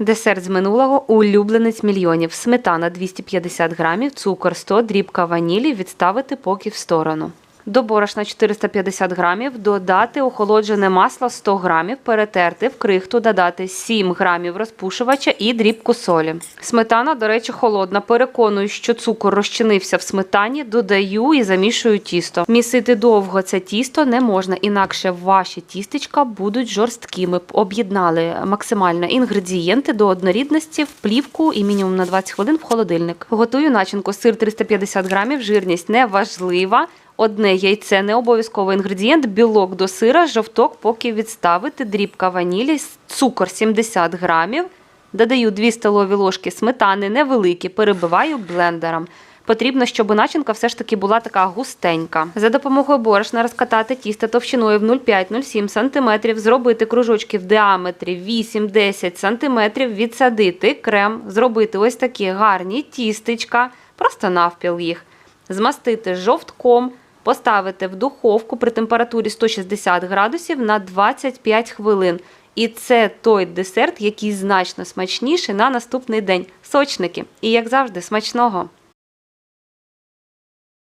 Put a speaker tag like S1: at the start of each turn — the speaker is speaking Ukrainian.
S1: Десерт з минулого улюбленець мільйонів. Сметана 250 грамів, цукор 100, дрібка ванілі відставити поки в сторону. До борошна 450 грамів додати охолоджене масло 100 грамів, перетерти в крихту, додати 7 грамів розпушувача і дрібку солі. Сметана, до речі, холодна. Переконую, що цукор розчинився в сметані, додаю і замішую тісто. Місити довго це тісто не можна, інакше ваші тістечка будуть жорсткими. Об'єднали максимально інгредієнти до однорідності в плівку і мінімум на 20 хвилин в холодильник. Готую начинку. Сир 350 грамів, жирність неважлива. Одне яйце не обов'язковий інгредієнт, білок до сира, жовток поки відставити, дрібка ванілі, цукор 70 грамів. Додаю 2 столові ложки сметани, невеликі, перебиваю блендером. Потрібно, щоб начинка все ж таки була така густенька. За допомогою борошна розкатати тісто товщиною в 0,5-0,7 см, зробити кружочки в діаметрі 8-10 см, відсадити крем, зробити ось такі гарні тістечка, просто навпіл їх змастити жовтком, поставити в духовку при температурі 160 градусів на 25 хвилин. І це той десерт, який значно смачніший на наступний день. Сочники. І як завжди, смачного!